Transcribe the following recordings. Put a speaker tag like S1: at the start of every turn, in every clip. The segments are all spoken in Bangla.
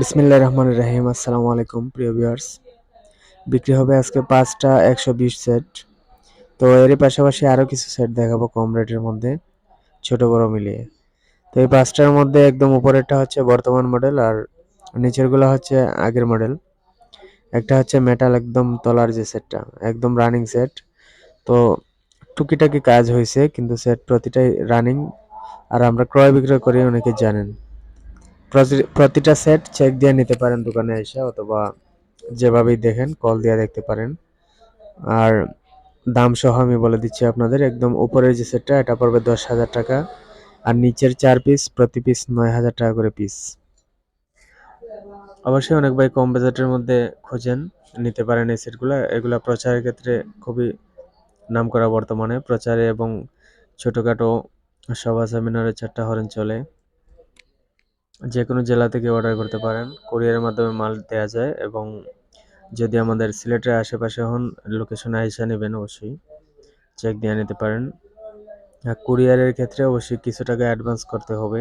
S1: বিসমিল্লাহ রহমান রাহিম, আসসালামু আলাইকুম প্রিয় ভিউয়ার্স। বিক্রি হবে আজকে পাঁচটা একশো বিশ সেট। তো এরই পাশাপাশি আরও কিছু সেট দেখাবো কম রেটের মধ্যে, ছোট বড় মিলিয়ে। তো এই পাঁচটার মধ্যে একদম উপরেরটা হচ্ছে বর্তমান মডেল আর নিচেরগুলো হচ্ছে আগের মডেল। একটা হচ্ছে মেটাল একদম তলার যে সেটটা, একদম রানিং সেট তো টুকিটাকি কাজ হয়েছে কিন্তু সেট প্রতিটাই রানিং আর আমরা ক্রয় বিক্রয় করি, অনেকে জানেন। প্রতিটা সেট চেক দিয়ে নিতে পারেন দোকানে এসে অথবা যেভাবেই দেখেন কল দিয়ে দেখতে পারেন। আর দাম সহ আমি বলে দিচ্ছি আপনাদের, একদম উপরের যে সেটটা এটা পড়বে দশ হাজার টাকা। আর নিচের চার পিস প্রতি পিস নয় হাজার টাকা করে পিস অবশ্যই অনেক ভাই কম বাজেটের মধ্যে খোঁজেন, নিতে পারেন এই সেটগুলো এগুলো প্রচারের ক্ষেত্রে খুবই নাম করা বর্তমানে। প্রচারে এবং ছোটোখাটো সভা সেমিনারে চারটা হরেন চলে। যে কোনো জেলা থেকে অর্ডার করতে পারেন। কোরিয়ারের মাধ্যমে মাল দেওয়া যায় এবং যদি আমাদের সিলেটের আশেপাশে হন লোকেশনে আইসা নেবেন অবশ্যই। চেক দিয়ে নিতে পারেন। কুরিয়ারের ক্ষেত্রে অবশ্যই কিছু টাকা অ্যাডভান্স করতে হবে।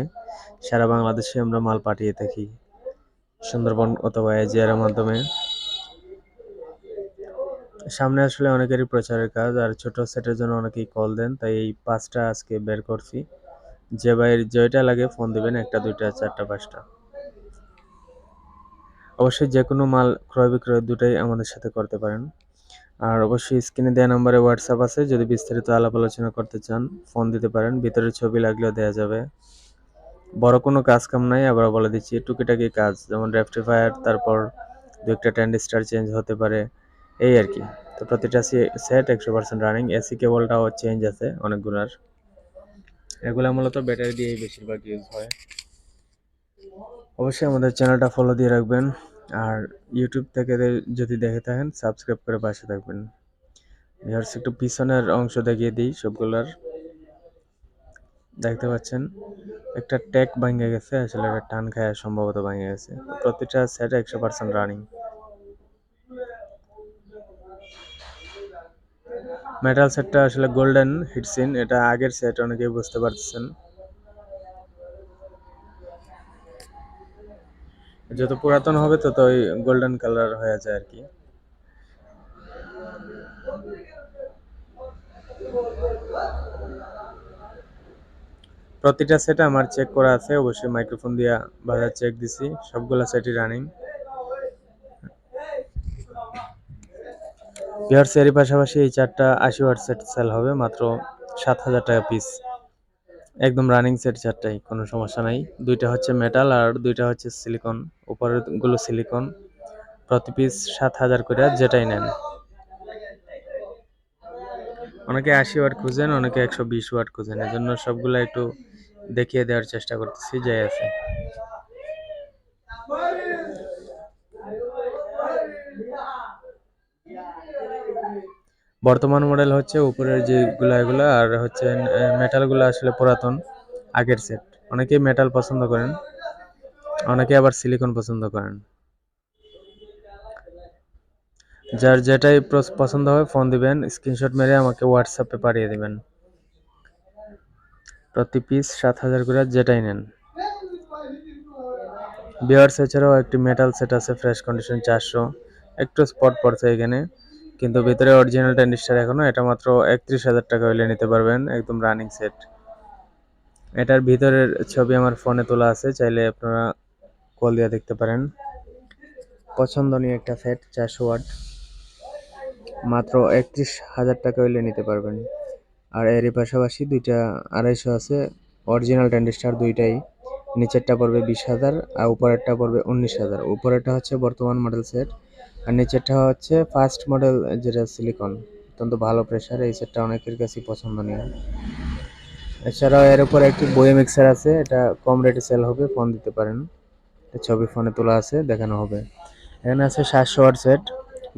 S1: সারা বাংলাদেশে আমরা মাল পাঠিয়ে থাকি। সুন্দরবন অথবা এজিআর মাধ্যমে। সামনে আসলে অনেকেরই প্রচারের কাজ, আর ছোট সেটের জন্য অনেকেই কল দেন, তাই এই পাঁচটা আজকে বের করছি। যে ভাইয়ের যেটা লাগে ফোন দিবেন, একটা, দুইটা, চারটা, পাঁচটা। অবশ্যই যে কোনো মাল ক্রয় বিক্রয় দুটাই আমাদের সাথে করতে পারেন। আর অবশ্যই স্ক্রিনে দেওয়া নাম্বারে হোয়াটসঅ্যাপ আছে, যদি বিস্তারিত আলাপ আলোচনা করতে চান ফোন দিতে পারেন। ভিতরের ছবি লাগলেও দেওয়া যাবে। বড় কোনো কাজ কাম নাই, আবার বলে দিচ্ছি, টুকিটাকি কাজ, যেমন রেফটিফায়ার তারপর দু একটা ট্যান্ডিস্টার চেঞ্জ হতে পারে, এই আর কি। তো প্রতিটা সেট একশো পার্সেন্ট রানিং এসি কেবলটাও চেঞ্জ আছে অনেকগুলার। এগুলা মূলত ব্যাটারি দিয়েই বেশিরভাগ ইউজ হয়। অবশ্যই আমাদের চ্যানেলটা ফলো দিয়ে রাখবেন। আর ইউটিউব থেকে যদি দেখে থাকেন সাবস্ক্রাইব করে পাশে থাকবেন। ভিউয়ার্স একটু পিছনের অংশ দেখিয়ে দিই সবগুলার। দেখতে পাচ্ছেন, একটা ট্যাক ভাঙে গেছে, আসলে একটা টান খায় সম্ভবত ভাঙে গেছে। প্রতিটা সেট একশো পার্সেন্ট রানিং মেটাল সেটটা আসলে গোল্ডেন হিটসিন এটা আগের সেট অনেকেই বুঝতে পারতেছেন। যত পুরাতন হবে তত ওই গোল্ডেন কালার হয়ে যায় আর কি। প্রতিটা সেটে আমার চেক করা আছে, অবশ্যই মাইক্রোফোন দিয়া বাজার চেক দিছি, সবগুলা সেটই রানিং পিয়ার এর পাশাপাশি এই চারটা আশি ওয়াট সেট সেল হবে, মাত্র সাত হাজার টাকা পিস একদম রানিং সেট চারটাই, কোনো সমস্যা নাই। দুইটা হচ্ছে মেটাল আর দুইটা হচ্ছে সিলিকন উপরেরগুলো সিলিকন প্রতি পিস সাত হাজার করে যেটাই নেন। অনেকে আশি ওয়াট খুঁজেন, অনেকে একশো বিশ ওয়াট খুঁজেন। এজন্য সবগুলো একটু দেখিয়ে দেওয়ার চেষ্টা করতেছি, যাই আছে। বর্তমান মডেল হচ্ছে উপরের যেগুলো এগুলো, আর হচ্ছে মেটালগুলো আসলে পুরাতন, আগের সেট অনেকেই মেটাল পছন্দ করেন, অনেকে আবার সিলিকন পছন্দ করেন। যার যেটাই পছন্দ হয় ফোন দিবেন স্ক্রিনশট মেরে আমাকে হোয়াটসঅ্যাপে পাঠিয়ে দেবেন। প্রতি পিস সাত হাজার করে যেটাই নেন। বিয়ার্স এছাড়াও একটি মেটাল সেট আছে ফ্রেশ কন্ডিশন চারশো। একটু স্পট পড়ছে এখানে। কিন্তু ভিতরে অরিজিনাল ট্যান্ডিস্টার এখনও এটা মাত্র একত্রিশ হাজার টাকা হইলে নিতে পারবেন একদম রানিং সেট এটার ভিতরের ছবি আমার ফোনে তোলা আছে চাইলে আপনারা কল দিয়ে দেখতে পারেন। পছন্দনীয় একটা সেট চারশো ওয়াট মাত্র একত্রিশ হাজার টাকা হইলে নিতে পারবেন। আর এরই পাশাপাশি দুইটা আড়াইশো আছে অরিজিনাল ট্যান্ডিস্টার দুইটাই। নিচেরটা পড়বে বিশ হাজার আর উপরেরটা পড়বে উনিশ হাজার। উপরেরটা হচ্ছে বর্তমান মডেল সেট আর নিচেরটা হচ্ছে ফার্স্ট মডেল যেটা সিলিকন অত্যন্ত ভালো প্রেশার এই সেটটা অনেকের কাছেই পছন্দনীয়। এছাড়াও এর উপরে একটি বই মিক্সার আছে, এটা কম রেটে সেল হবে ফোন দিতে পারেন। ছবি ফোনে তোলা আছে, দেখানো হবে। এখানে আছে সাতশো ওয়াট সেট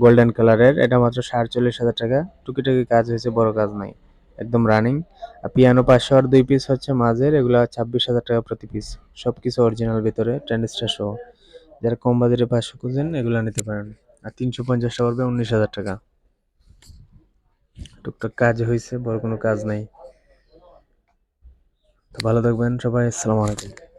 S1: গোল্ডেন কালারের এটা মাত্র সাতচল্লিশ হাজার টাকা। টুকিটাকি কাজ হয়েছে, বড় কাজ নাই। একদম রানিং আর পিয়ানো পাঁচশো আর দুই পিস হচ্ছে মাঝের, এগুলো ছাব্বিশ হাজার টাকা প্রতি পিস সব কিছু অরিজিনাল ভিতরে ট্রেন্ডস্টার সহ। যারা কম বাজারে পাঁচশো খুঁজেন, এগুলো নিতে পারেন। আর তিনশো পঞ্চাশটা পড়বে উনিশ হাজার টাকা। টুকটাক কাজ হয়েছে, বড় কোনো কাজ নাই। তো ভালো থাকবেন সবাই, আসসালামু আলাইকুম।